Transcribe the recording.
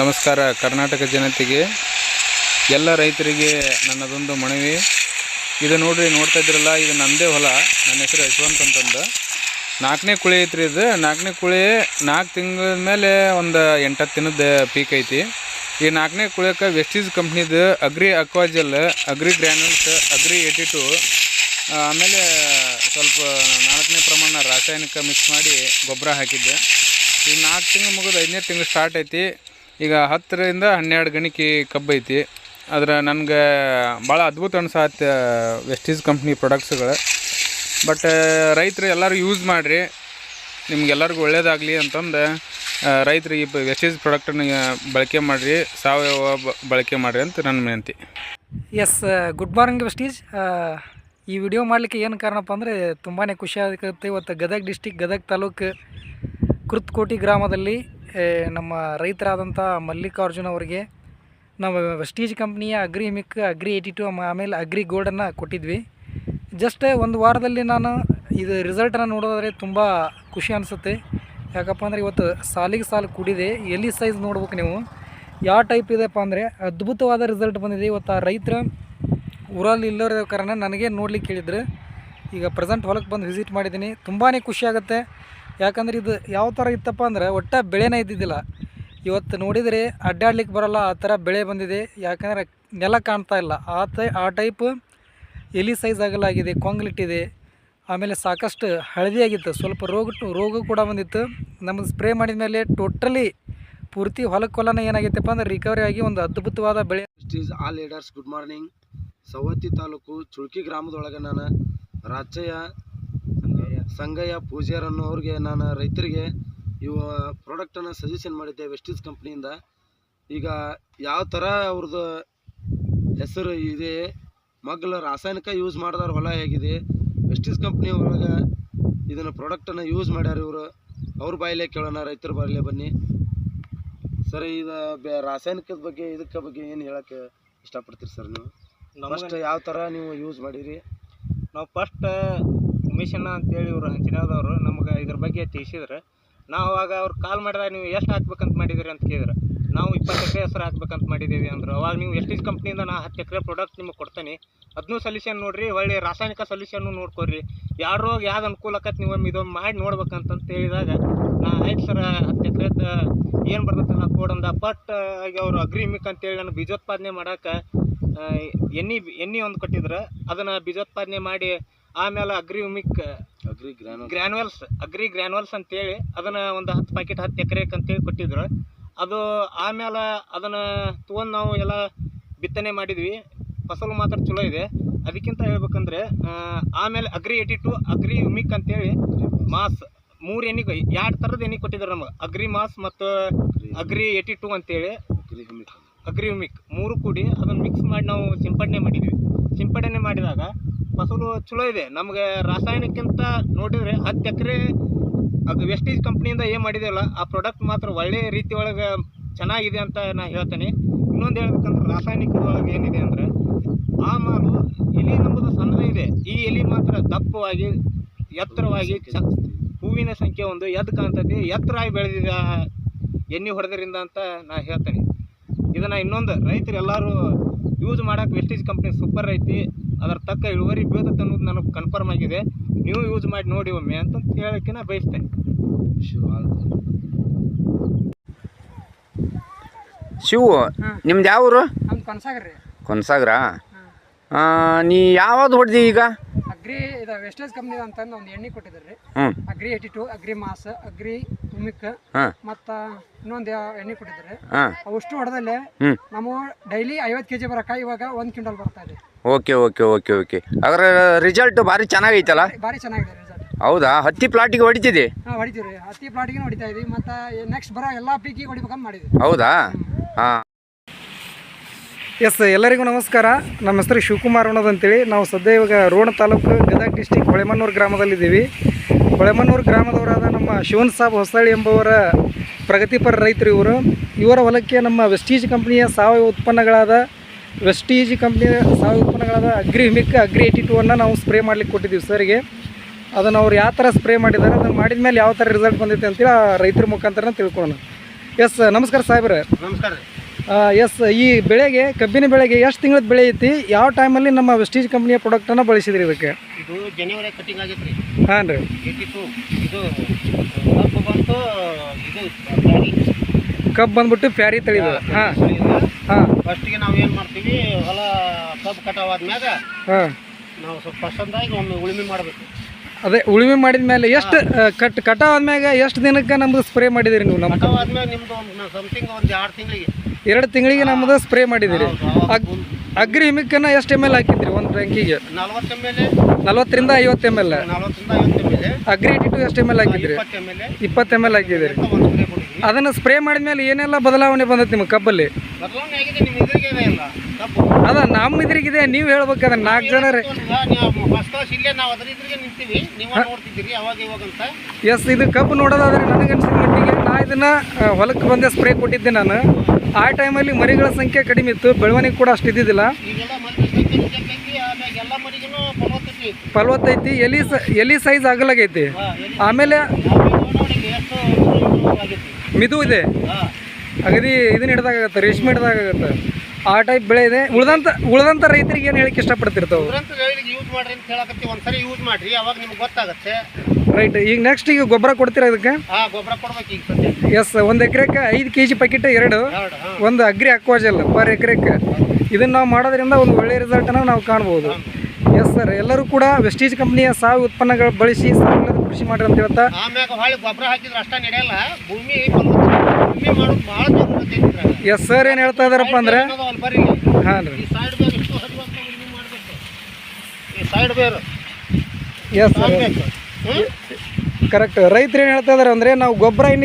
ನಮಸ್ಕಾರ. ಕರ್ನಾಟಕ ಜನತೆಗೆ, ಎಲ್ಲ ರೈತರಿಗೆ ನನ್ನದೊಂದು ಮನವಿ. ಇದು ನೋಡ್ರಿ, ನೋಡ್ತಾ ಇದ್ರಲ್ಲ, ಇದು ನನ್ನದೇ ಹೊಲ. ನನ್ನ ಹೆಸರು ಯಶವಂತ್ ಅಂತಂದು. ನಾಲ್ಕನೇ ಕುಳಿ ಐತ್ರಿ ಇದು. ನಾಲ್ಕನೇ ಕುಳಿ ನಾಲ್ಕು ತಿಂಗಳ ಮೇಲೆ ಒಂದು ಎಂಟತ್ತು ದಿನದ ಪೀಕ್ ಐತಿ. ಈ ನಾಲ್ಕನೇ ಕುಳಿಯಕ್ಕೆ ವೆಸ್ಟೀಸ್ ಕಂಪ್ನಿದು agri ಅಕ್ವಾಜಲ್ agri granules agri eighty two ಆಮೇಲೆ ಸ್ವಲ್ಪ ನಾಲ್ಕನೇ ಪ್ರಮಾಣ ರಾಸಾಯನಿಕ ಮಿಕ್ಸ್ ಮಾಡಿ ಗೊಬ್ಬರ ಹಾಕಿದ್ದೆ. ಈ ನಾಲ್ಕು ತಿಂಗಳು ಮುಗಿದು ಐದನೇ ತಿಂಗಳು ಸ್ಟಾರ್ಟ್ ಐತಿ. ಈಗ ಹತ್ತರಿಂದ ಹನ್ನೆರಡು ಗಣಿಕೆ ಕಬ್ಬು ಐತಿ. ಆದ್ರೆ ನನಗೆ ಭಾಳ ಅದ್ಭುತ ಅನ್ಸಾತ ವೆಸ್ಟೀಸ್ ಕಂಪ್ನಿ ಪ್ರಾಡಕ್ಟ್ಸ್ಗಳು ಬಟ್ ರೈತರು ಎಲ್ಲರೂ ಯೂಸ್ ಮಾಡಿರಿ. ನಿಮ್ಗೆಲ್ಲರಿಗೂ ಒಳ್ಳೇದಾಗಲಿ ಅಂತಂದು ರೈತರು ಈ ವೆಸ್ಟೀಸ್ ಪ್ರಾಡಕ್ಟನ್ನು ಬಳಕೆ ಮಾಡಿರಿ, ಸಾವಯವ ಬಳಕೆ ಮಾಡಿರಿ ಅಂತ ನನ್ನ ವಿನಂತಿ. ಎಸ್ ಗುಡ್ ಮಾರ್ನಿಂಗ್ ವೆಸ್ಟೀಸ್ ಈ ವಿಡಿಯೋ ಮಾಡಲಿಕ್ಕೆ ಏನು ಕಾರಣಪ್ಪ ಅಂದರೆ ತುಂಬಾ ಖುಷಿ ಆಗುತ್ತೆ. ಇವತ್ತು ಗದಗ ಡಿಸ್ಟಿಕ್ ಗದಗ ತಾಲೂಕು ಕೃತ್ಕೋಟಿ ಗ್ರಾಮದಲ್ಲಿ ನಮ್ಮ ರೈತರಾದಂಥ ಮಲ್ಲಿಕಾರ್ಜುನ್ ಅವರಿಗೆ ನಾವು ವೆಸ್ಟೀಜ್ ಕಂಪ್ನಿಯ ಅಗ್ರಿ ಮಿಕ್ ಅಗ್ರಿ ಏಯ್ಟಿ ಟು ಆಮೇಲೆ ಅಗ್ರಿ ಗೋಲ್ಡನ್ನು ಕೊಟ್ಟಿದ್ವಿ. ಜಸ್ಟ್ ಒಂದು ವಾರದಲ್ಲಿ ನಾನು ಇದು ರಿಸಲ್ಟನ್ನು ನೋಡೋದಾದರೆ ತುಂಬ ಖುಷಿ ಅನಿಸುತ್ತೆ. ಯಾಕಪ್ಪ ಅಂದರೆ ಇವತ್ತು ಸಾಲಿಗೆ ಸಾಲು ಕೂಡಿದೆ. ಎಲ್ಲಿ ಸೈಜ್ ನೋಡ್ಬೇಕು ನೀವು? ಯಾವ ಟೈಪ್ ಇದೆಪ್ಪ ಅಂದರೆ ಅದ್ಭುತವಾದ ರಿಸಲ್ಟ್ ಬಂದಿದೆ. ಇವತ್ತು ಆ ರೈತರ ಊರಲ್ಲಿ ಇಲ್ಲರೋ ಕಾರಣ ನನಗೆ ನೋಡ್ಲಿಕ್ಕೆ ಕೇಳಿದ್ರು. ಈಗ ಪ್ರೆಸೆಂಟ್ ಹೊಲಕ್ಕೆ ಬಂದು ವಿಸಿಟ್ ಮಾಡಿದ್ದೀನಿ. ತುಂಬಾ ಖುಷಿ ಆಗುತ್ತೆ. ಯಾಕಂದ್ರೆ ಇದು ಯಾವ ಥರ ಇತ್ತಪ್ಪ ಅಂದ್ರೆ ಒಟ್ಟ ಬೆಳೆನೇ ಇದ್ದಿದ್ದಿಲ್ಲ. ಇವತ್ತು ನೋಡಿದರೆ ಅಡ್ಡಾಡ್ಲಿಕ್ಕೆ ಬರಲ್ಲ, ಆ ಥರ ಬೆಳೆ ಬಂದಿದೆ. ಯಾಕಂದರೆ ನೆಲ ಕಾಣ್ತಾ ಇಲ್ಲ. ಆ ಟೈ ಆ ಟೈಪ್ ಎಲಿ ಸೈಜ್ ಆಗಲಾಗಿದೆ, ಕೊಂಗ್ಲಿಟ್ಟಿದೆ. ಆಮೇಲೆ ಸಾಕಷ್ಟು ಹಳದಿ ಆಗಿತ್ತು ಸ್ವಲ್ಪ ರೋಗ ರೋಗ ಕೂಡ ಬಂದಿತ್ತು. ನಮ್ಮದು ಸ್ಪ್ರೇ ಮಾಡಿದ ಮೇಲೆ ಟೋಟಲಿ ಪೂರ್ತಿ ಹೊಲಕ್ಕೆ ಹೊಲನ ಏನಾಗೈತಪ್ಪ ಅಂದ್ರೆ ರಿಕವರಿ ಆಗಿ ಒಂದು ಅದ್ಭುತವಾದ ಬೆಳೆ. All leaders good morning Savadatti taluk Chulki ಗ್ರಾಮದೊಳಗೆ ನಾನು. ರಾಚಯ್ಯ ಸಂಗಯ್ಯ ಪೂಜಾರ್ ಅನ್ನೋರಿಗೆ ನಾನು ರೈತರಿಗೆ ಇವ ಪ್ರಾಡಕ್ಟನ್ನು ಸಜೆಷನ್ ಮಾಡಿದ್ದೆ ವೆಸ್ಟೀಸ್ ಕಂಪ್ನಿಯಿಂದ ಈಗ ಯಾವ ಥರ ಅವ್ರದ್ದು ಹೆಸರು ಇದೆ ಮಗ್ಲ ರಾಸಾಯನಿಕ ಯೂಸ್ ಮಾಡಿದವ್ರ ಹೊಲ ಹೇಗಿದೆ ವೆಸ್ಟೀಸ್ ಕಂಪ್ನಿ ಒಳಗೆ ಇದನ್ನು ಪ್ರಾಡಕ್ಟನ್ನು ಯೂಸ್ ಮಾಡ್ಯಾರ ಇವರು. ಅವ್ರ ಬಾಯಲ್ಲೇ ಕೇಳೋಣ ರೈತರ ಬಾಯಲ್ಲೇ ಬನ್ನಿ. ಸರ್ ಇದು ಬೇ ರಾಸಾಯನಿಕದ ಬಗ್ಗೆ ಇದಕ್ಕೆ ಬಗ್ಗೆ ಏನು ಹೇಳೋಕ್ಕೆ ಇಷ್ಟಪಡ್ತೀರಿ ಸರ್ ನೀವು? ಫಸ್ಟ್ ಯಾವ ಥರ ನೀವು ಯೂಸ್ ಮಾಡಿರಿ? ನಾವು ಫಸ್ಟ್ ಮಿಷನ್ ಅಂತೇಳಿ ಇವರು ಹಂಚಿನದವರು ನಮ್ಗೆ ಇದ್ರ ಬಗ್ಗೆ ತಿಳಿಸಿದ್ರು. ನಾವು ಅವಾಗ ಅವ್ರು ಕಾಲ್ ಮಾಡಿದಾಗ ನೀವು ಎಷ್ಟು ಹಾಕ್ಬೇಕಂತ ಮಾಡಿದಿರಿ ಅಂತ ಕೇಳಿದ್ರು. ನಾವು ಇಪ್ಪತ್ತು ಎಕರೆ ಹೆಸರು ಹಾಕ್ಬೇಕಂತ ಮಾಡಿದ್ದೀವಿ ಅಂದರು. ಅವಾಗ ನೀವು ಎಷ್ಟು ಕಂಪ್ನಿಯಿಂದ ನಾ ಹತ್ತು ಎಕರೆ ಪ್ರಾಡಕ್ಟ್ ನಿಮಗೆ ಕೊಡ್ತೇನೆ ಅದನ್ನೂ ಸೊಲ್ಯೂಷನ್ ನೋಡಿರಿ, ಒಳ್ಳೆ ರಾಸಾಯನಿಕ ಸೊಲ್ಯೂಷನ್ನು ನೋಡ್ಕೊರಿ. ಯಾರು ಯಾವ್ದು ಅನುಕೂಲ ಆಕತ್ ನೀವು ಇದೊಂದು ಮಾಡಿ ನೋಡ್ಬೇಕಂತಂತ ಹೇಳಿದಾಗ ನಾ, ಆಯ್ತು ಸರ್ ಹತ್ತು ಎಕರೆದ ಏನು ಬರ್ತೈತೆ ನಾ ಕೊಡಂದ ಬಟ್ ಆಗಿ ಅವರು ಅಗ್ರಿಮಿಕ್ ಅಂತೇಳಿ ನಾನು ಬೀಜೋತ್ಪಾದನೆ ಮಾಡೋಕೆ ಎಣ್ಣೆ ಎಣ್ಣೆ ಒಂದು ಕೊಟ್ಟಿದ್ರ ಅದನ್ನ ಬೀಜೋತ್ಪಾದನೆ ಮಾಡಿ ಆಮೇಲೆ agrimic agri granules agri granules ಅಂತೇಳಿ ಅದನ್ನ ಒಂದು ಹತ್ತು ಪ್ಯಾಕೆಟ್ ಹತ್ತು ಎಕರೆಕ್ ಅಂತೇಳಿ ಕೊಟ್ಟಿದ್ರು. ಅದು ಆಮೇಲೆ ಅದನ್ನ ತೊಗೊಂಡು ನಾವು ಎಲ್ಲ ಬಿತ್ತನೆ ಮಾಡಿದ್ವಿ. ಫಸಲು ಮಾತ್ರ ಚಲೋ ಇದೆ. ಅದಕ್ಕಿಂತ ಹೇಳ್ಬೇಕಂದ್ರೆ ಆಮೇಲೆ agri eighty two agri humic ಅಂತೇಳಿ ಮಾಸ್ ಮೂರು ಎಣ್ಣೆ ಎರಡು ಥರದ ಎಣ್ಣೆ ಕೊಟ್ಟಿದ್ದಾರೆ ನಮಗೆ. ಅಗ್ರಿ ಮಾಸ್ ಮತ್ತು ಅಗ್ರಿ ಏಟಿ ಟು ಅಂತೇಳಿ. ಅಗ್ರಿಮಿಕ್ ಮೂರು ಕೂಡಿ ಅದನ್ನು ಮಿಕ್ಸ್ ಮಾಡಿ ನಾವು ಸಿಂಪಡಣೆ ಮಾಡಿದ್ವಿ. ಸಿಂಪಡಣೆ ಮಾಡಿದಾಗ ಫಸಲು ಚಲೋ ಇದೆ. ನಮಗೆ ರಾಸಾಯನಿಕಿಂತ ನೋಡಿದರೆ ಹತ್ತು ಎಕರೆ ಅದು ವೆಸ್ಟೀಜ್ ಕಂಪ್ನಿಯಿಂದ ಏನು ಮಾಡಿದೆಯಲ್ಲ ಆ ಪ್ರಾಡಕ್ಟ್ ಮಾತ್ರ ಒಳ್ಳೆ ರೀತಿ ಒಳಗೆ ಚೆನ್ನಾಗಿದೆ ಅಂತ ನಾನು ಹೇಳ್ತೇನೆ. ಇನ್ನೊಂದು ಹೇಳ್ಬೇಕಂದ್ರೆ ರಾಸಾಯನಿಕದೊಳಗೆ ಏನಿದೆ ಅಂದರೆ, ಆ ಮಾಲು ಎಲೆ ನಂಬುದು ಸಣ್ಣದೇ ಇದೆ. ಈ ಎಲೆ ಮಾತ್ರ ದಪ್ಪವಾಗಿ, ಎತ್ತರವಾಗಿ ಹೂವಿನ ಸಂಖ್ಯೆ ಒಂದು ಎದ್ದು ಕಾಣ್ತೈತಿ. ಆಗಿ ಬೆಳೆದಿದೆ ಎಣ್ಣೆ ಹೊಡೆದ್ರಿಂದ ಅಂತ ನಾನು ಹೇಳ್ತೇನೆ. ಇದನ್ನು ಇನ್ನೊಂದು ರೈತರು ಎಲ್ಲರೂ ಯೂಸ್ ಮಾಡೋಕೆ ವೆಸ್ಟೇಜ್ ಕಂಪ್ನಿ ಸೂಪರ್ ಐತಿ. ಅದರ ತಕ್ಕ ಇಳುವರಿ ಬೀಳುತ್ತೆ ಅನ್ನೋದು ನನಗೆ ಕನ್ಫರ್ಮ್ ಆಗಿದೆ. ನೀವು ಯೂಸ್ ಮಾಡಿ ನೋಡಿ ಒಮ್ಮೆ ಅಂತ ಹೇಳೋಕ್ಕೆ ನಾ ಬಯಸ್ತೇನೆ. ಶಿವ ಶಿವು ನಿಮ್ದು ಯಾವ ಊರು? ನಮ್ಮ ಕನ್ಸಾಗ್ರಿ ಕೊನ್ಸಾಗ್ರ? ನೀ ಯಾವ್ದು ಹೊಡೆದಿ ಈಗ? ಅಗ್ರಿ ಇದು ವೆಸ್ಟೇಜ್ ಕಂಪ್ನಿ ಅಂತಂದು ಒಂದು ಎಣ್ಣೆ ಕೊಟ್ಟಿದ್ದಾರೆ ರೀ agri eighty two agri mass agri humic ಹಾಂ. ಮತ್ತು ಇನ್ನೊಂದು ಯಾವ- ಎಣ್ಣೆ ಕೊಟ್ಟಿದ್ದಾರೆ. ಹಾಂ. ಅವಷ್ಟು ಹೊಡೆದಲ್ಲೇ ಹ್ಞೂ ನಮ್ಮ ಡೈಲಿ ಐವತ್ತು ಕೆಜಿ ಬರಕ ಇವಾಗ ಒಂದು ಕ್ವಿಂಟಲ್ ಬರ್ತಾ ಇದೆ. Okay okay okay okay. ಅದರ ರಿಸಲ್ಟ್ ಭಾರಿ ಚೆನ್ನಾಗೈತಲ್ಲ? ಭಾರಿ ಚೆನ್ನಾಗಿದೆ ರಿಸಲ್ಟ್ ಹೌದಾ? ಹತ್ತಿ ಪ್ಲಾಟಿಗೆ ಹೊಡಿತಿದ್ದೆ? ಹಾಂ ಹೊಡಿತೀವಿ ಹತ್ತಿ ಪ್ಲಾಟಿಗೆ ಹೊಡಿತಾ ಇದೀವಿ. ಮತ್ತು ನೆಕ್ಸ್ಟ್ ಬರೋ ಎಲ್ಲಾ ಪೀಕಿಗೆ ಹೊಡಿಬೇಕಂತ ಮಾಡಿದ್ವಿ. ಹೌದಾ? ಹಾಂ. ಎಸ್ ಎಲ್ಲರಿಗೂ ನಮಸ್ಕಾರ. ನಮ್ಮ ಹೆಸರು ಶಿವಕುಮಾರ್ ಅನ್ನೋದು ಅಂತೇಳಿ. ನಾವು ಸದ್ಯ ಇವಾಗ ರೋಣ ತಾಲೂಕು ಗದಗ ಡಿಸ್ಟಿಕ್ ಹೊಳೆಮನ್ನೂರು ಗ್ರಾಮದಲ್ಲಿದ್ದೀವಿ. ಹೊಳೆಮನ್ನೂರು ಗ್ರಾಮದವರಾದ ನಮ್ಮ ಶಿವನ್ ಸಾಬ್ ಹೊಸಳ್ಳಿ ಎಂಬುವರ ಪ್ರಗತಿಪರ ರೈತರು ಇವರು. ಇವರ ಹೊಲಕ್ಕೆ ನಮ್ಮ ವೆಸ್ಟೀಜ್ ಕಂಪ್ನಿಯ ಸಾವಯವ ಉತ್ಪನ್ನಗಳಾದ ವೆಸ್ಟೀಜ್ ಕಂಪ್ನಿಯ ಸಾವಯವ ಉತ್ಪನ್ನಗಳಾದ agri humic, agri eighty two ಅನ್ನು ನಾವು ಸ್ಪ್ರೇ ಮಾಡಲಿಕ್ಕೆ ಕೊಟ್ಟಿದ್ದೀವಿ ಸರಿಗೆ ಅದನ್ನು ಅವ್ರು ಯಾವ ಥರ ಸ್ಪ್ರೇ ಮಾಡಿದ್ದಾರೆ, ಅದನ್ನು ಮಾಡಿದ ಮೇಲೆ ಯಾವ ಥರ ರಿಸಲ್ಟ್ ಬಂದೈತೆ ಅಂತೇಳಿ ಆ ರೈತರ ಮುಖಾಂತರ ತಿಳ್ಕೊಳ್ಳೋಣ. ಎಸ್ ನಮಸ್ಕಾರ ಸಾಹೇಬ್ರೆ. ನಮಸ್ಕಾರ ಎಸ್ ಈ ಬೆಳೆಗೆ ಕಬ್ಬಿನ ಬೆಳೆಗೆ ಎಷ್ಟು ತಿಂಗಳದ ಬೆಳೆ ಐತಿ? ಯಾವ ಟೈಮಲ್ಲಿ ನಮ್ಮ ವೆಸ್ಟೀಜ್ ಕಂಪ್ನಿಯ ಪ್ರಾಡಕ್ಟನ್ನು ಬಳಸಿದ್ರಿ ಇದಕ್ಕೆ? ಇದು ಜನವರಿ ಕಟಿಂಗ್ ಆಗೈತೆ ರೀ. ಹಾಂ ರೀ ಇದು ಕಬ್ಬು ಬಂತು ಇದು. ಕಬ್ಬು ಬಂದ್ಬಿಟ್ಟು ಪ್ಯಾರಿ ತಳಿದು. ಹಾಂ ಹಾಂ. ಫಸ್ಟಿಗೆ ನಾವು ಏನು ಮಾಡ್ತೀವಿ ಹೊಲ ಕಬ್ಬು ಕಟಾವ್ ಆದ್ಮ್ಯಾಗ ಹಾಂ. ನಾವು ಸ್ವಲ್ಪ ಫಸ್ಟಂದಾಗಿ ಒಮ್ಮೆ ಉಳುಮೆ ಮಾಡಬೇಕು. ಅದೇ ಉಳುಮೆ ಮಾಡಿದ ಮೇಲೆ ಎಷ್ಟು ಕಟ್ ಕಟಾವ್ ಆದ್ಮ್ಯಾಗ ಎಷ್ಟು ದಿನಕ್ಕೆ ನಮ್ದು ಸ್ಪ್ರೇ ಮಾಡಿದಿರಿ ನೀವು ನಮ್ಮ ಕಟಾವ್ ಆದ್ಮೇಲೆ ನಿಮ್ದು ಒಂದು ಸಮಥಿಂಗ್ ಒಂದು ಎರಡು ತಿಂಗಳಿಗೆ. ಎರಡು ತಿಂಗಳಿಗೆ ನಮ್ದು ಸ್ಪ್ರೇ ಮಾಡಿದಿರಿ ಅಗ್ರಿ ಹಿಮಿಕ್ಕನ್ನು ಎಷ್ಟು ಎಂ ಎಲ್ ಹಾಕಿದ್ರಿ ಒಂದು ಟ್ಯಾಂಕಿಗೆ? ನಲವತ್ತರಿಂದ ಐವತ್ತು ಎಂ ಎಲ್ ಅಗ್ರಿ ಟು ಎಷ್ಟು ಎಂ ಎಲ್ ಹಾಕಿದ್ರಿ ಇಪ್ಪತ್ತು ಎಂ ಎಲ್ ಹಾಕಿದ್ರಿ ಅದನ್ನು ಸ್ಪ್ರೇ ಮಾಡಿದ್ಮೇಲೆ ಏನೆಲ್ಲ ಬದಲಾವಣೆ ಬಂದೈತಿ ನಿಮ್ಮ ಕಬ್ಬಲ್ಲಿ? ಅದ ನಮ್ಮ ಇದ್ರಿಗಿದೆ ನೀವು ಹೇಳ್ಬೇಕು ಅದನ್ನ ನಾಲ್ಕು ಜನ ರೀ ಎಸ್ ಇದು ಕಬ್ಬು ನೋಡೋದಾದ್ರೆ ನನಗನ್ಸಿದ ಮಟ್ಟಿಗೆ ನಾ ಇದನ್ನ ಹೊಲಕ್ಕೆ ಬಂದೆ ಸ್ಪ್ರೇ ಕೊಟ್ಟಿದ್ದೆ ನಾನು. ಆ ಟೈಮಲ್ಲಿ ಮರಿಗಳ ಸಂಖ್ಯೆ ಕಡಿಮೆ ಇತ್ತು ಬೆಳವಣಿಗೆ ಕೂಡ ಅಷ್ಟು ಇದ್ದಿದ್ದಿಲ್ಲ. ಫಲವತ್ತತೆ ಎಲಿ ಸ ಎಲಿ ಸೈಜ್ ಆಗಲಾಗೈತಿ. ಆಮೇಲೆ ಮಿದು ಇದೆ. ಅಗದಿ ಇದನ್ನ ಹಿಡ್ದಾಗತ್ತೆ ರೇಷ್ಮೆ ಹಿಡ್ದಾಗತ್ತೆ ಆ ಟೈಪ್ ಬೆಳೆ ಇದೆ. ಉಳ್ದಂತ ಉಳಿದಂತ ರೈತರಿಗೆ ಏನು ಹೇಳಕ್ಕೆ ಇಷ್ಟಪಡ್ತಿರ್ತಾವೆ? ಯೂಸ್ ಮಾಡ್ರಿ ಅಂತ ಹೇಳಕತ್ತಿ ಒಂದ್ಸರಿ ಯೂಸ್ ಮಾಡ್ರಿ. ಅವಾಗ ನಿಮ್ಗೆ ಗೊತ್ತಾಗುತ್ತೆ. ರೈಟ್ ಈಗ ನೆಕ್ಸ್ಟ್ ಈಗ ಗೊಬ್ಬರ ಕೊಡ್ತೀರಾ ಇದಕ್ಕೆ? ಹಾ ಗೊಬ್ಬರ ಕೊಡ್ಬೇಕು ಈಗ ಸದ್ಯ. ಎಸ್ ಒಂದು ಎಕರೆಕ್ಕೆ ಐದು ಕೆ ಜಿ ಪ್ಯಾಕೆಟ್ ಎರಡು. ಎರಡು ಹಾಂ. ಒಂದು ಅಗ್ರಿ ಅಕ್ವಾಜಲ್ ಪರ್ ಎಕರೆಗೆ ಇದನ್ನು ನಾವು ಮಾಡೋದ್ರಿಂದ ಒಂದು ಒಳ್ಳೆಯ ರಿಸಲ್ಟನ್ನು ನಾವು ಕಾಣ್ಬೋದು. ಎಸ್ ಸರ್ ಎಲ್ಲರೂ ಕೂಡ ವೆಸ್ಟೀಜ್ ಕಂಪ್ನಿಯ ಸಾವು ಉತ್ಪನ್ನಗಳು ಬಳಸಿ ಸಾವಿರ ಕೃಷಿ ಮಾಡ್ರಿ ಅಂತ ಹೇಳ್ತಾ ಆಮ್ಯಾಗ ಹೊಳ್ಳಿ ಗೊಬ್ಬರ ಹಾಕಿದ್ರೆ ಅಷ್ಟೇ ನಡೆಯಲ್ಲ. ಭೂಮಿ ಫಲವತ್ತತೆ ಎಸ್ ಸರ್ ಏನು ಹೇಳ್ತಾ ಇದಾರಪ್ಪ ಅಂದ್ರೆ. ಹಾಂ ರೀ. ಎಸ್ ಸರ್ ಕರೆಕ್ಟ್ ರೈತರು ಏನು ಹೇಳ್ತಾ ಇದಾರೆ ಅಂದರೆ ನಾವು ಗೊಬ್ಬರ ಇನ್ನು